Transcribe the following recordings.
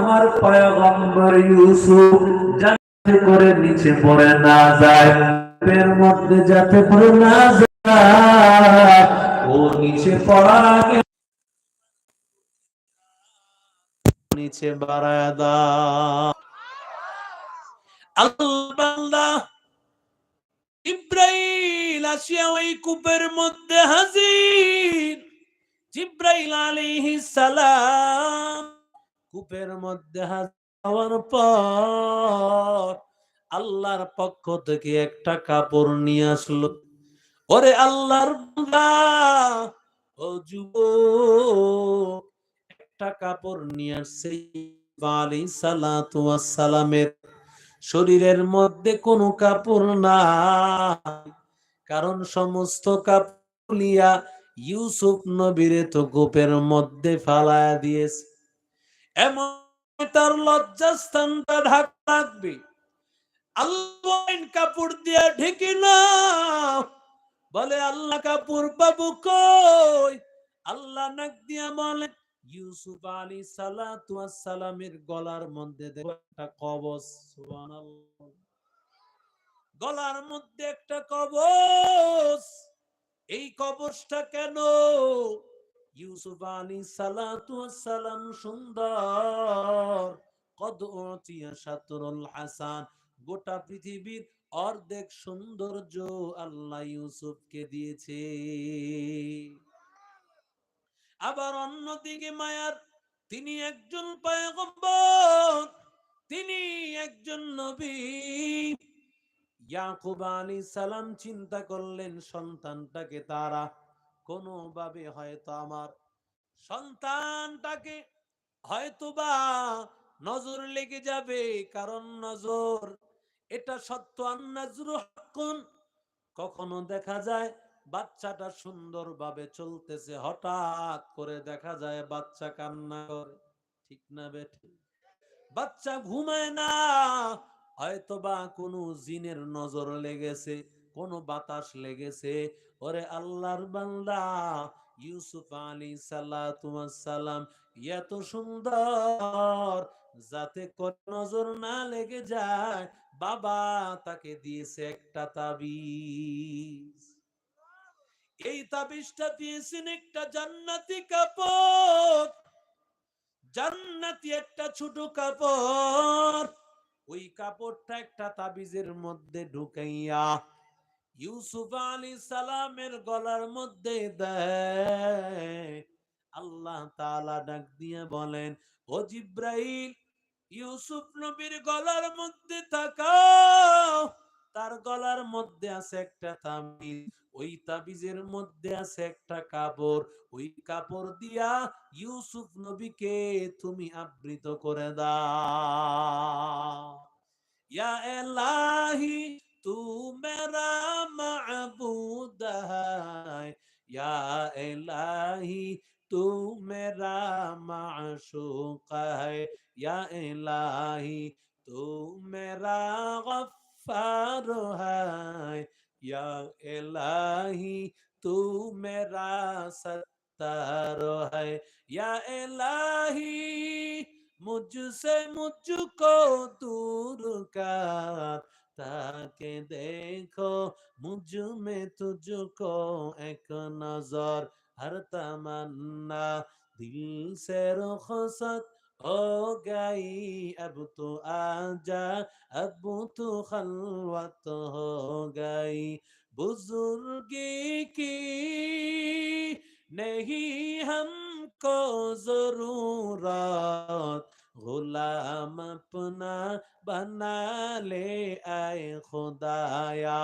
আমার পয়গম্বর ইউসুফ যাতে করে নিচে পড়ে না যায় এর মধ্যে যাতে পড়ে না যায়, ও নিচে পড়ার আগে নিচে বাড়ায় দাও। আল্লাহ ইব্রাহিম আসিয়া ওই কূপের মধ্যে হাজির। জিব্রাইল আলাইহিস সালাম কূপের মধ্যে হওয়ার পর আল্লাহর পক্ষ থেকে একটা কাপড় নিয়ে আসলো। ওরে আল্লাহর ও যুবক, একটা কাপড় নিয়ে আসছে। সালাতু সালামের শরীরের মধ্যে কোনো কাপড় না কারণ সমস্ত কাপড় লিয়া ইউসুফ নবীরে তো গোপের মধ্যে ফালায়া দিয়েছে। এমন তার লজ্জাস্থানটা আল্লাহ কাপড় দিয়া ঢেকে না বলে, আল্লাহ কাপড় পাবো কই? আল্লাহ নাক দিয়া বলে, ইউসুফ আলী সালামের গলার মধ্যে একটা কবচ গলার মধ্যে একটা কবচ এই কবচটা কেন ইউসুফ আলী সালাতু সালাম সুন্দর। কদ উতিয়া শাতরুল হাসান, গোটা পৃথিবীর অর্ধেক সৌন্দর্য আল্লাহ ইউসুফকে দিয়েছে। আবার অন্যদিকে মায়ার, তিনি একজন তিনি একজন নবী। সালাম চিন্তা করলেন, সন্তানটাকে তারা কোনোভাবে হয়তো আমার সন্তানটাকে হয়তোবা নজর লেগে যাবে, কারণ নজর এটা সত্য। কখনো দেখা যায় বাচ্চাটা সুন্দরভাবে চলতেছে, হঠাৎ করে দেখা যায় বাচ্চা কান্না করে। ঠিক না বেঠে? বাচ্চা ঘুমায় না হয়তো বা কোনো জিনের নজর লেগেছে, কোনো বাতাস লেগেছে ওরে আল্লাহর বান্দা, ইউসুফ আলী সালাম এত সুন্দর, যাতে কোন নজর না লেগে যায়, বাবা তাকে দিয়েছে একটা তাবিজ। এই তাবিজটা দিয়েছেন একটা জান্নাতি কাপড়, জান্নাতি একটা ছোট কাপড়। ওই কাপড়টা একটা তাবিজের মধ্যে ঢুকাইয়া ইউসুফ আলী সালামের গলার মধ্যে দেয়। আল্লাহ তাআলা ডাক দিয়ে বলেন, ও জিব্রাইল, ইউসুফ নবীর গলার মধ্যে তাকাও। তার গলার মধ্যে আছে একটা তাবিজ, ওই তাবিজের মধ্যে আছে একটা কাপড়। ওই কাপড় দিয়া ইউসুফ নবীকে তুমি আবৃত করে দাও। ইয়া এলাহি तू मेरा महबूद है या इलाही तू मेरा माशूक है या इलाही तू मेरा गफ्फार है या इलाही तू मेरा सत्तार है या इलाही मुझसे मुझको दूर कर ताके देखो मुझ में तुझको एक नजर हर तमन्ना दिल से रुखसत हो गई अब तो आजा अब तो खलवत हो गई बुजुर्गी की नहीं हमको जरूरत गुलाम अपना बना ले आए खुदाया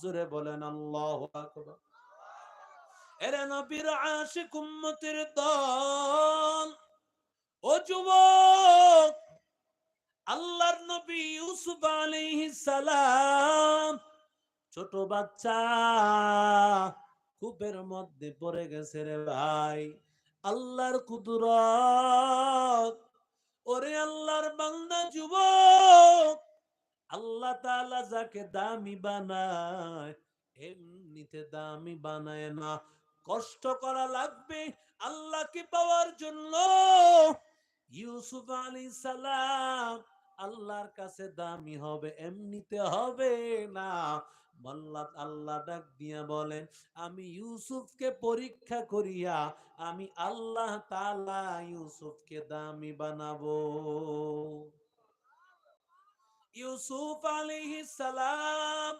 জোরে বলেন আল্লাহু আকবার এরা নবীর আশিক উম্মতের দল ও যুবক আল্লাহর নবী ইউসুফ আলাইহিস সালাম ছোট বাচ্চা কূপের মধ্যে পড়ে গেছে রে ভাই আল্লাহর কুদরত ওরে আল্লাহর বান্দা যুবক, আল্লাহ তাআলা যাকে দামি বানায়, এমনিতে দামি বানায় না। কষ্ট করা লাগবে আল্লাহকে পাওয়ার জন্য। ইউসুফ আলী সালাম আল্লাহর কাছে দামি হবে, এমনিতে হবে না। মোল্লা আল্লাহ ডাক দিয়া বলেন, আমি ইউসুফকে পরীক্ষা করিয়া, আমি আল্লাহ তাআলা ইউসুফকে দামি বানাবো। ইউসুফ আলাইহিস সালাম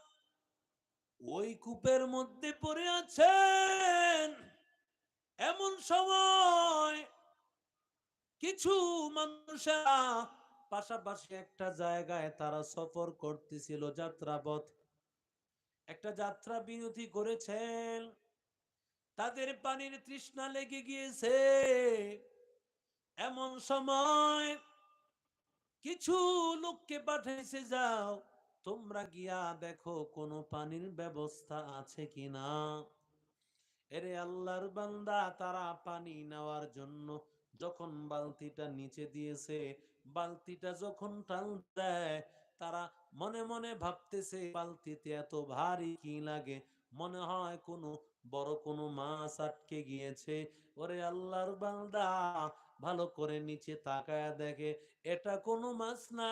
ওই কূপের মধ্যে পড়ে আছেন। এমন সময় কিছু মানুষেরা পাশাপাশি একটা জায়গায় তারা সফর করতেছিল যাত্রাপথ। একটা যাত্রা বিরতি করেছেন। তাদের পানির তৃষ্ণা লেগে গিয়েছে। এমন সময় কিছু লোককে পাঠাইছে, যাও, তোমরা গিয়া দেখো কোনো পানির ব্যবস্থা আছে কিনা? এরে আল্লাহর বান্দা, তারা পানি নেওয়ার জন্য যখন বালতিটা নিচে দিয়েছে, বালতিটা যখন টান দেয় তারা মনে মনে ভাবতেছে বালতিতে এত ভারী কি লাগে? মনে হয় কোনো বড় কোনো মাছ আটকে গিয়েছে। ওরে আল্লাহর বান্দা, ভালো করে নিচে তাকায় দেখে, এটা কোনো মাছ না।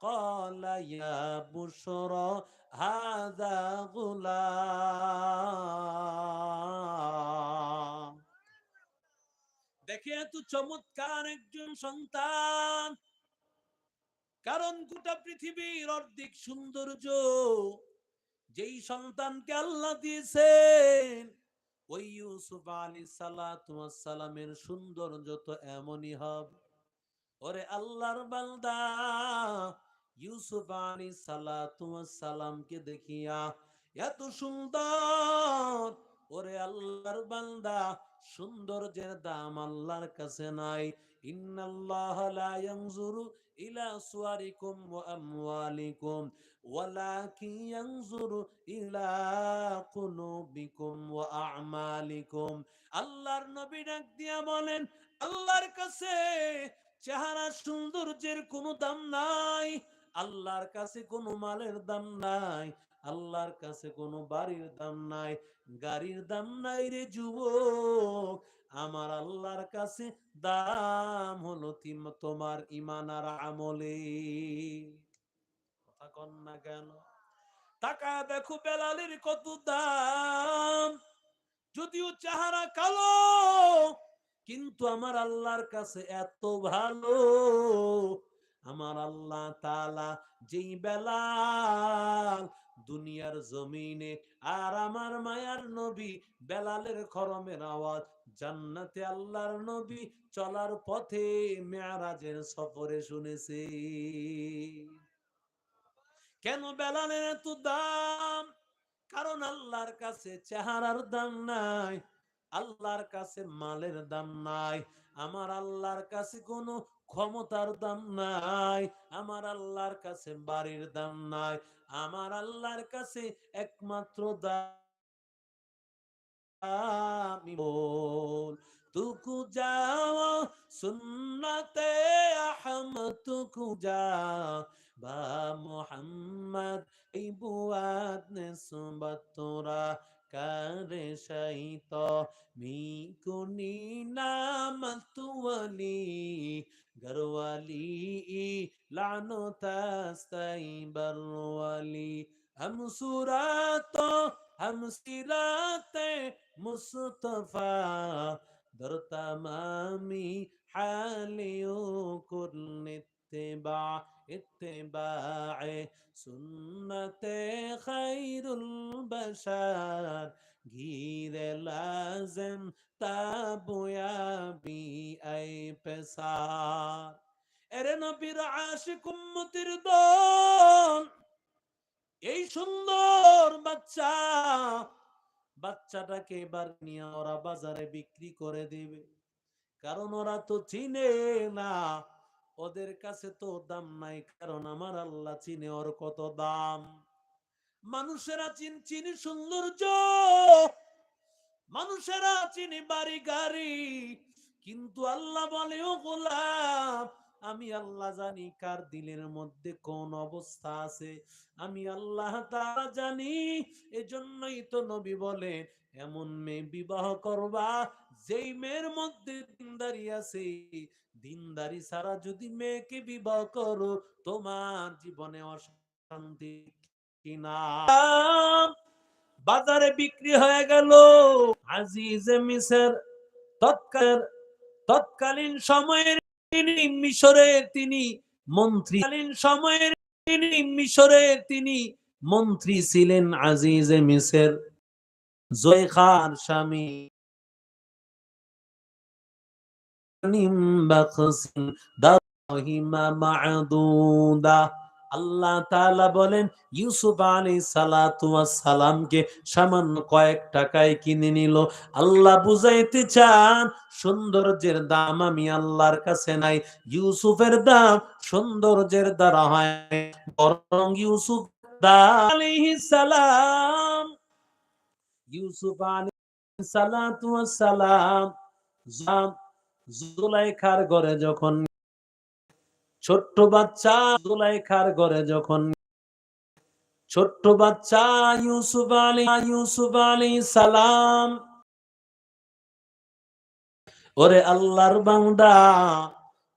কলা ইয়া বুশরা হাদা গুলাম। দেখে এত চমৎকার একজন সন্তান কারণ গোটা পৃথিবীর অর্ধেক সৌন্দর্য যেই সন্তানকে আল্লাহ দিয়েছেন, ওই ইউসুফ আলী সালামের সৌন্দর্য তো এমনই হবে। ওরে আল্লাহর বান্দা, ইউসুফ আলী সালামকে দেখিয়া এত সুন্দর ওরে আল্লাহর বান্দা, সৌন্দর্যের দাম আল্লাহর কাছে নাই। ইন্নাল্লাহ লা ইয়ানজুরু ইলা সুয়ারিকুম ওয়া আমওয়ালিকুম, ওয়ালাকিন ইয়ানজুরু ইলা কুলুবিকুম ওয়া আ'মালিকুম। আল্লাহর নবী ডাক দিয়া বলেন, আল্লাহর কাছে চেহারা সৌন্দর্যের কোনো দাম নাই, আল্লাহর কাছে কোনো মালের দাম নাই। আল্লাহর কাছে কোনো বাড়ির দাম নাই, গাড়ির দাম নাই রে যুবক। আমার আল্লাহর কাছে দাম হলো তিম- তোমার ইমান আর আমলে। কথা কন না কেন? টাকা দেখো কত দাম। যদিও চেহারা কালো, কিন্তু আমার আল্লাহর কাছে এত ভালো। আমার আল্লাহ তাআলা যেই বেলাল দুনিয়ার জমিনে আর আমার মায়ার নবী বেলালের খরমের আওয়াজ, জান্নাতে আল্লাহর নবী চলার পথে মেয়ারাজের সফরে শুনেছি। কেন বেলালের এত দাম? কারণ আল্লাহর কাছে চেহারার দাম নাই, আল্লাহর কাছে মালের দাম নাই। আমার আল্লাহর কাছে কোনো ক্ষমতার দাম নাই, আমার আল্লাহর কাছে বাড়ির দাম নাই, আমার আল্লাহর কাছে একমাত্র দামি তুকু যাও, সুন্নতে আহমদ, তুকু যা বা মোহাম্মদ এই বুয়াদ নিসবত তোরা kare shaito mi kuni namat wali garwali lano tastai barwali hum surato hum sirate mustafa در تمامی حالیو کل اتباع اتباع سنت خیر البشر گیر لازم তাবয়াবি I পেশার এরে নবীর আশিক উম্মতির দল এই সুন্দর বাচ্চা বাচ্চাটাকে এবার নিয়ে ওরা বাজারে বিক্রি করে দিবে কারণ ওরা তো চিনে না ওদের কাছে তো দাম নাই, কারণ আমার আল্লাহ চিনে ওর কত দাম। মানুষেরা চিন, চিনি সৌন্দর্য, মানুষেরা চিনি বাড়ি, গাড়ি। কিন্তু আল্লাহ বলে, ও গোলাম, আমি আল্লাহ জানি কার দিলের মধ্যে কোন অবস্থা আছে। আমি আল্লাহ তাআলা জানি, এজন্যই তো নবী বলে, এমন মেয়ে বিবাহ করবা যেই মেয়ের মধ্যে দিনদারি আছে, দিনদারি ছাড়া যদি মেয়েকে বিবাহ করো, তোমার জীবনে অশান্তি কিনা? বাজারে বিক্রি হয়ে গেল। আজিজে মিসর তৎকাল তৎকালীন সময়ের তিনি মিশরের তিনি মন্ত্রীকালীন সময়ের তিনি মিশরের তিনি মন্ত্রী ছিলেন আজিজে মিসর জয়খার স্বামী। আল্লাহ বলেন, ইউসুফ সালামকে সামান্য কয়েক টাকায় কিনে নিল। আল্লাহ বুঝাইতে চান, সৌন্দর্যের দাম আমি আল্লাহর কাছে নাই, ইউসুফের দাম সৌন্দর্যের দ্বারা হয় বরং ইউসুফ সালাম, ইউসুফ সালাতু সালাম জুলাইখার ঘরে যখন ছোট্ট বাচ্চা জুলাইখার ঘরে যখন ছোট্ট বাচ্চা ইউসুফ আলী ইউসুফ আলী সালাম। ওরে আল্লাহর বান্দা,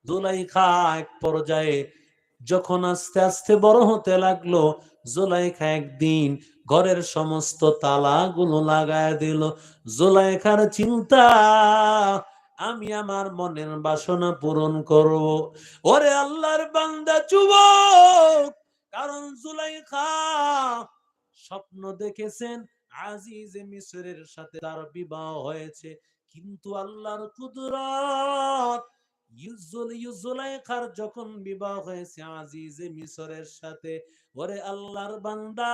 জুলাইখা এক পর্যায়ে যখন আস্তে আস্তে বড় হতে লাগল, জুলাইখা একদিন ঘরের সমস্ত তালাগুলো লাগায় দিল। জুলাইখার চিন্তা আমি আমার মনের বাসনা পূরণ করব। ওরে আল্লাহর বান্দা, যুবক, কারণ জুলাইখা স্বপ্ন দেখেছেন, আজিজ সাথে তার বিবাহ হয়েছে। কিন্তু আল্লাহর কুদরত যখন বিবাহ হয়েছে আজিজে মিশরের সাথে, ওরে আল্লাহর বান্দা,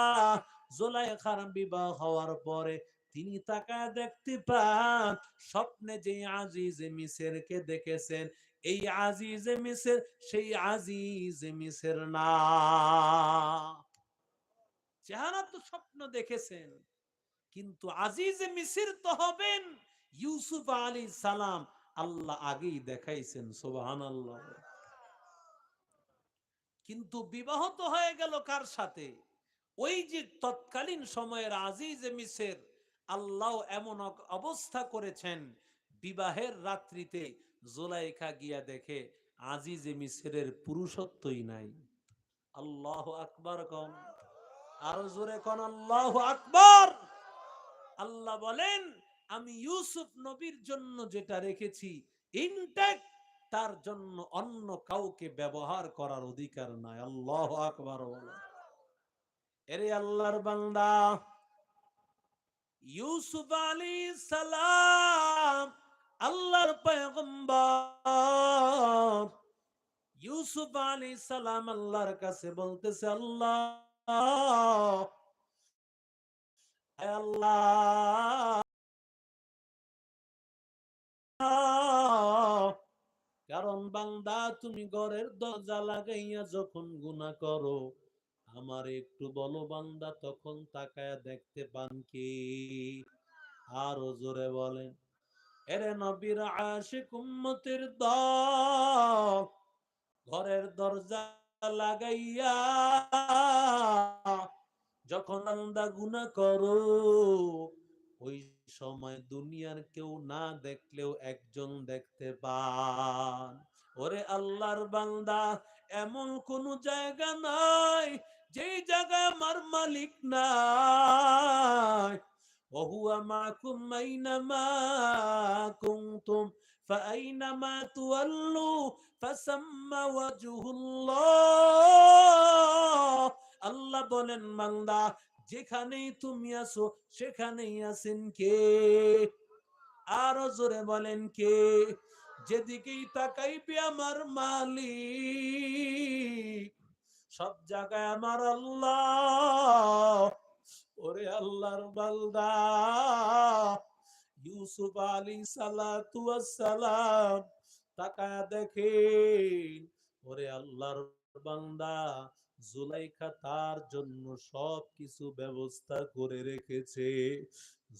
জুলাইখার বিবাহ হওয়ার পরে তিনি তাকায় দেখতে পান, স্বপ্নে যে আজিজে মিসেরকে দেখেছেন, এই আজিজে মিসের, সেই আজিজে মিসের না। চেহারা তো স্বপ্ন দেখেছেন, কিন্তু আজিজে মিসির তো হবেন। ইউসুফ আলী সালাম আল্লাহ আগেই দেখাইছেন সোবাহান আল্লাহ কিন্তু বিবাহ তো হয়ে গেল কার সাথে? ওই যে তৎকালীন সময়ের আজিজ মিসের আল্লাহ এমন অবস্থা করেছেন, বিবাহের রাত্রিতে জোলাইখা গিয়া দেখে আজিজে মিসরের পুরুষত্বই নাই। আল্লাহ আকবার কম আরও জোরে কন, আল্লাহ আকবার। আল্লাহ বলেন, আমি ইউসুফ নবীর জন্য যেটা রেখেছি ইনটেক তার জন্য অন্য কাউকে ব্যবহার করার অধিকার নাই। আল্লাহ আকবার এরে আল্লাহর বান্দা ইউসুফ আলী সালাম আল্লাহর পয়গম্বর। ইউসুফ আলী সালাম আল্লাহর কাছে বলতেছে, আল্লাহ আল্লাহ, কারণ বান্দা, তুমি ঘরের দরজা লাগাইয়া যখন গুনাহ করো আমার একটু বলো বান্দা, তখন তাকায়া দেখতে পান কি? আরও জোরে বলেন, এরে নবীর আশিক উম্মতের দল, ঘরের দরজা লাগাইয়া যখন আন্দা গুনা করো, ওই সময় দুনিয়ার কেউ না দেখলেও একজন দেখতে পান। ওরে আল্লাহর বান্দা, এমন কোন জায়গা নাই যেই জায়গায় আমার মালিক নাই وهو معكم أينما كنتم فأينما تولوا فثم وجه الله আল্লাহ বলেন বান্দা যেখানেই তুমি আছো সেখানেই আছেন কে আরো জোরে বলেন কে যেদিকেই তাকাইবে আমার মালিক সব জায়গায় আমার আল্লাহ। ওরে আল্লাহর বান্দা। ইউসুফ আলী সালাতু সালাম তাকায়া দেখেন, ওরে আল্লাহর বান্দা, জুলাইখা তার জন্য সব কিছু ব্যবস্থা করে রেখেছে।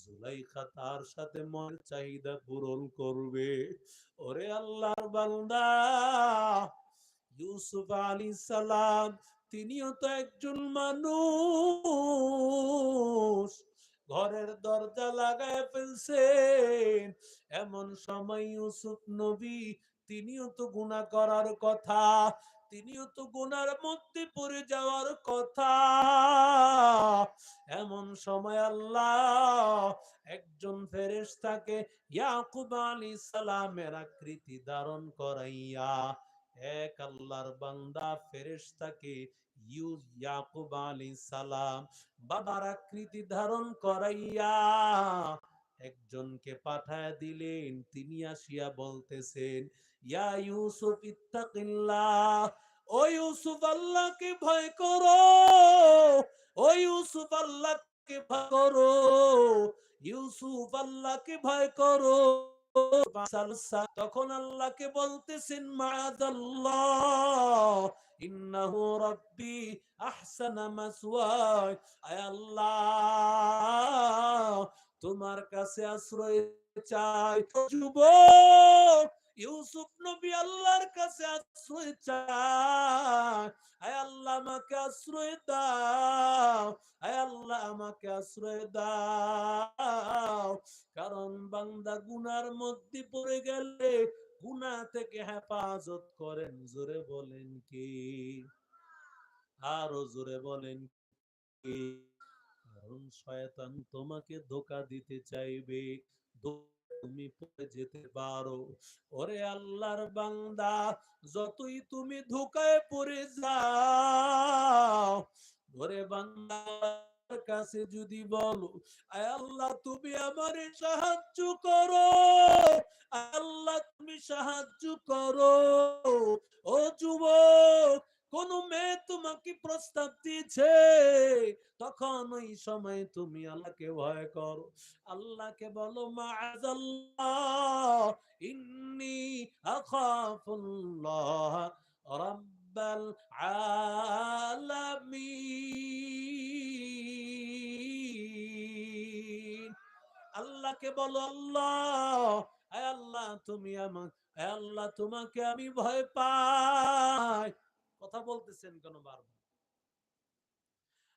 জুলাইখা তার সাথে মন চাহিদা পূরণ করবে। ওরে আল্লাহর বান্দা ইউসুফ আলী সালাম তিনিও তো একজন মানুষ। ঘরের দরজা লাগায় ফেলছেন। এমন সময় ইউসুফ নবী, তিনিও তো গুনাহ করার কথা, তিনিও তো গুনার মধ্যে পড়ে যাওয়ার কথা। এমন সময় আল্লাহ একজন ফেরেশতাকে ইয়াকুব আলাইহিস সালামের আকৃতি ধারণ করাইয়া এক আল্লাহর বান্দা, ফেরেশতাকে ইয়াকুব আলাইহিস সালাম বাবার আকৃতি ধারণ করাইয়া একজনকে পাঠায় দিলেন। তিনি আসিয়া বলতেছেন, ইয়া ইউসুফ, ইত্তাকিল্লাহ, ও ইউসুফ আল্লাহকে ভয় করো, ও ইউসুফ আল্লাহকে ভয় করো, ইউসুফ আল্লাহকে ভয় করো। তখন আল্লাহকে বলতেছেন আল্লাহ, তোমার কাছে আশ্রয় চাই। যুবক, ইউসুফ নবী আল্লাহর কাছে আশ্রয় চায় আমাকে আশ্রয় দাও। আল্লাহ, আমাকে আশ্রয় দাও। কারণ বান্দা গুনার মধ্যে পড়ে গেলে গুনাহ থেকে হেফাজত করেন, জোরে বলেন কি? আরও জোরে বলেন কি? কারণ শয়তান তোমাকে ধোকা দিতে চাইবে। তুমি পড়ে যেতে পারো। ওরে আল্লাহর বান্দা, যতই তুমি ধোকায় পড়ে যাও, ওরে বান্দার কাছে যদি বলো আল্লাহ, তুমি আমারে সাহায্য করো আল্লাহ, তুমি সাহায্য করো। ও যুবক কোন মেয়ে তোমাকে প্রস্তাব দিয়েছে, তখন ওই সময় তুমি আল্লাহকে ভয় করো। আল্লাহকে বলো ইন্নি রাব্বাল আলামিন। আল্লাহকে বলো, আল্লাহ আল্লাহ, তুমি আয় আল্লাহ, তোমাকে আমি ভয় পাই। কথা বলতেছেন কেন বারবার?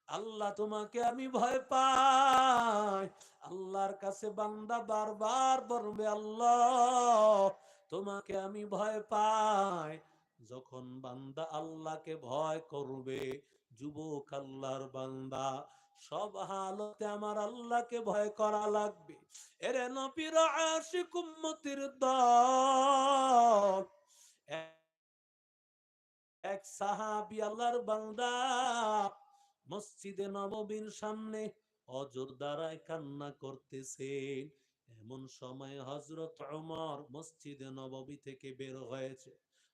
আল্লাহ তোমাকে আমি ভয় পাই। আল্লাহর কাছে বান্দা বারবার বলবে, আল্লাহ, তোমাকে আমি ভয় পাই। যখন বান্দা আল্লাহকে ভয় করবে, যুবক আল্লাহর বান্দা, সব হালতে আমার আল্লাহকে ভয় করা লাগবে। এরে নবীর আশিক উম্মতির দল এক সাহাবি আল্লাহর বান্দা মসজিদে নববীর সামনে অজর দ্বারায় কান্না করতেছেন। এমন সময় হজরত ওমর মসজিদে নববী থেকে বের হয়েছে।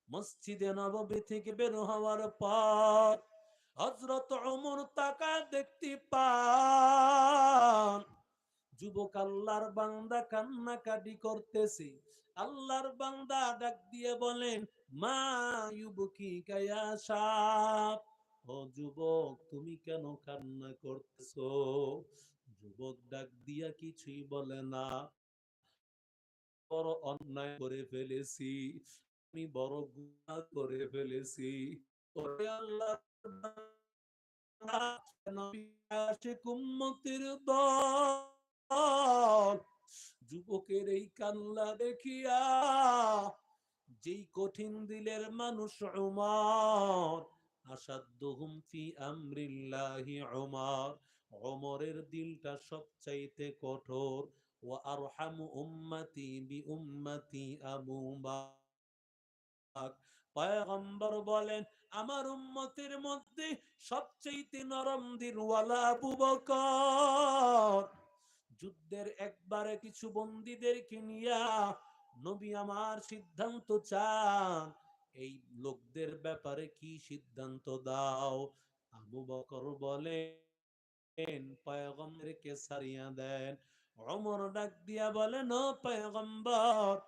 মসজিদে নববী থেকে বের হওয়ার পর হজরত ওমর তাকা দেখতে পান, যুবক আল্লাহর বান্দা কান্নাকাটি করতেছে। আল্লাহর বান্দা ডাক দিয়ে বলেন যুবক, তুমি কেন কান্না যুবক ডাক দিয়া কিছুই বলে না। বড় অন্যায় করে ফেলেছি। আমি বড় গুনাহ করে ফেলেছি। যুবকের এই কান্না দেখিয়া যেই কঠিন দিলের মানুষ উমর আসাদ্দুহুম দিলটা সবচাইতে কঠোর। ও আরহামু পয়গম্বর বলেন, আমার উম্মতের মধ্যে সবচাইতে নরম দিলওয়ালা আবু যুদ্ধের একবারে কিছু বন্দীদেরকে নিয়া নবী আমার সিদ্ধান্ত চান। এই লোকদের ব্যাপারে কি সিদ্ধান্ত দাও? আবু বকর বলেন সারিয়া দেন। অমর ডাক দিয়া বলেন, ও পয়গম্বর,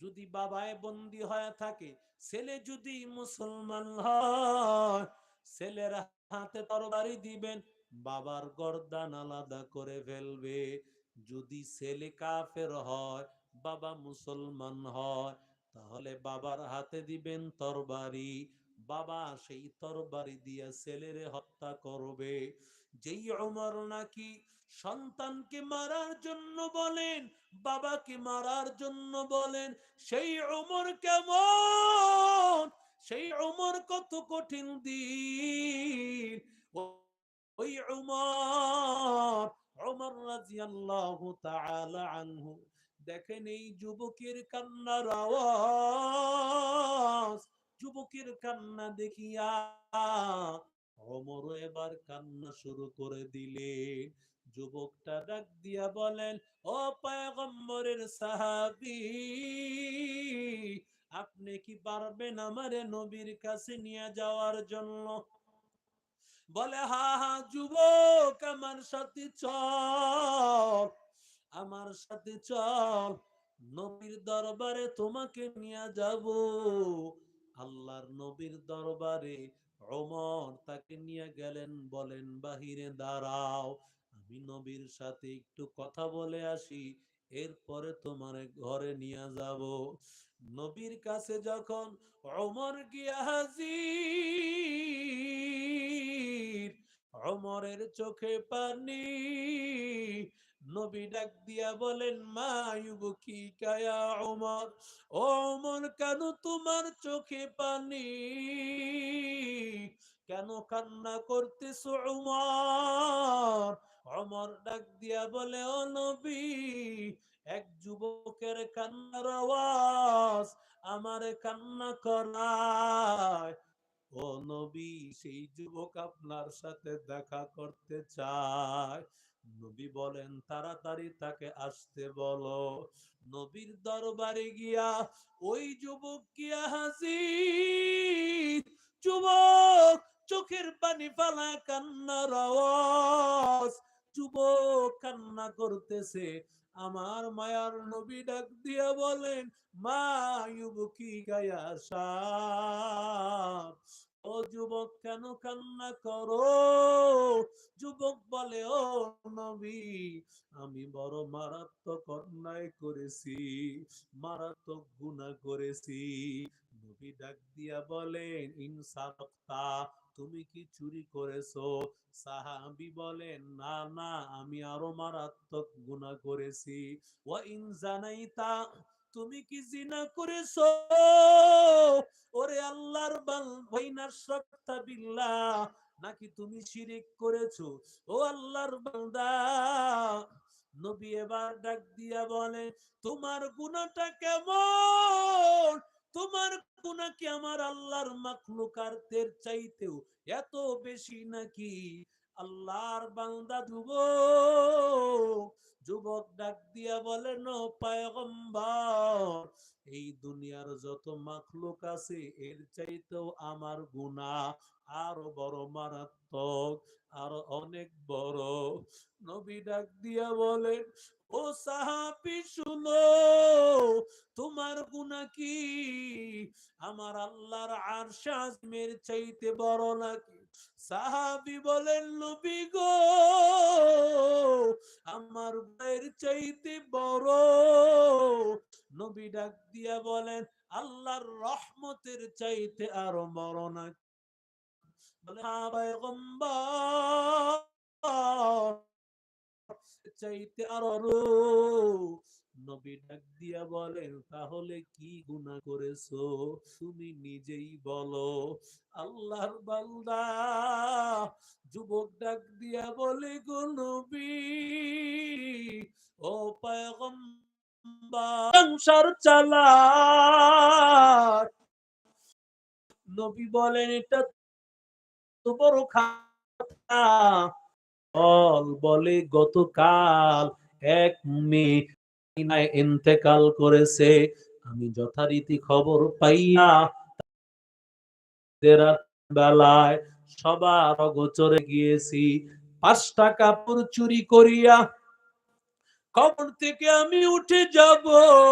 যদি বাবায় হয়ে থাকে, ছেলে যদি মুসলমান হয়, ছেলের হাতে তরবারি দিবেন, বাবার গর্দান আলাদা করে ফেলবে। যদি ছেলে কাফের হয় বাবা মুসলমান হয়, তাহলে বাবার হাতে দিবেন তরবারি। বাবা সেই তরবারি দিয়ে ছেলেরে হত্যা করবে। যেই ওমর নাকি সন্তানকে মারার জন্য বলেন, বাবাকে মারার জন্য বলেন, সেই ওমর কেমন? সেই ওমর কত কঠিন দিন। ওই উমর উমর রাদিয়াল্লাহু তাআলা আনহু দেখেন এই যুবকের কান্নার আওয়াজ। যুবকের কান্না দেখিয়া অমর এবার কান্না শুরু করে দিলেন। যুবকটা ডাক দিয়া বলেন, ও পয়গম্বরের সাহাবী, আপনি কি পারবেন আমারে নবীর কাছে নিয়ে যাওয়ার জন্য? বলে, হা হা, যুবক আমার সাথে চল। আমার সাথে চল, নবীর দরবারে তোমাকে নিয়ে যাব। আল্লাহর নবীর দরবারে ওমর তাকে নিয়ে গেলেন, বলেন, বাহিরে দাঁড়াও, আমি নবীর সাথে একটু কথা বলে আসি, এরপরে তোমার ঘরে নিয়ে যাব। নবীর কাছে যখন ওমর গিয়া হাজির, ওমরের চোখে পানি নবী ডাক দিয়া বলেন, মা ইউবকি কায়া ওমর ওমর কেন তোমার চোখে পানি? কেন কান্না করতেছো ওমর ওমর ডাক দিয়া বলে, ও নবী, এক যুবকের কান্নার আওয়াজ আমার কান্না করায়। ও নবী, সেই যুবক আপনার সাথে দেখা করতে চায়। নবী বলেন, তাড়াতাড়ি তাকে আসতে বলো। নবীর দরবারে গিয়া ওই যুবক গিয়া হাজির। যুবক চোখের পানি ফালা কান্নার আওয়াজ। যুবক কান্না করতেছে। আমার মায়ার নবী ডাক দিয়া বলেন, মা, ইউবকি গায়া সাপ। ও যুবক, কেন কান্না করো? যুবক বলে, ও নবী, আমি বড় মারাত্মক অন্যায় করেছি, মারাত্মক গুনাহ করেছি। নবী ডাক দিয়া বলেন ইনসারতা তুমি কি চুরি করেছ? সাহাবি বলেন, না না, আমি আরও মারাত্মক গুনাহ করেছি। ও ইন জানাইতা তুমি কি জিনা করেছ? ওরে আল্লাহর বাল ওয়াইনা শারতা বিল্লাহ, নাকি তুমি শিরিক করেছ? ও আল্লাহর বান্দা, নবী এবার ডাক দিয়া বলে, তোমার গুনাহটা কেমন? তোমার গুনাহ কি আমার আল্লাহর মাখলুকাতের চাইতেও এত বেশি নাকি? আল্লাহর বান্দা যুবক যুবক ডাক দিয়া বলেন ও এই দুনিয়ার যত মাখলুক আছে, এর চাইতেও আমার গুনাহ আরও বড় মারাত্মক, আরও অনেক বড়। নবী ডাক দিয়া বলেন ও সাহাবি, শুনো, তোমার গুনাহ কি? আমার আল্লাহর আরশ আজমের চাইতে বড় নাকি? সাহাবি বলেন, নবী গো, আমার ভাইয়ের চাইতে বড়। নবী ডাক দিয়া বলেন, আল্লাহর রহমতের চাইতে আরও বড় না। বলে হ্যাঁ চাইতে আরও নবী ডাক দিয়া বলেন, তাহলে কি গুনাহ করেছ? তুমি নিজেই বলো। আল্লাহর বান্দা যুবক ডাক দিয়া বলে, গো নবী, ও পয়গম্বর, সংসার চালা নবী বলেন, এটা তো বড় বল বলে, গতকাল এক মেয়ে ইন্তেকাল করেছে। আমি যথারীতি খবর পাইয়া বেলায় সবার অগোচরে গিয়েছি। পাঁচটা কাপড় চুরি করিয়া কবর থেকে আমি উঠে যাব।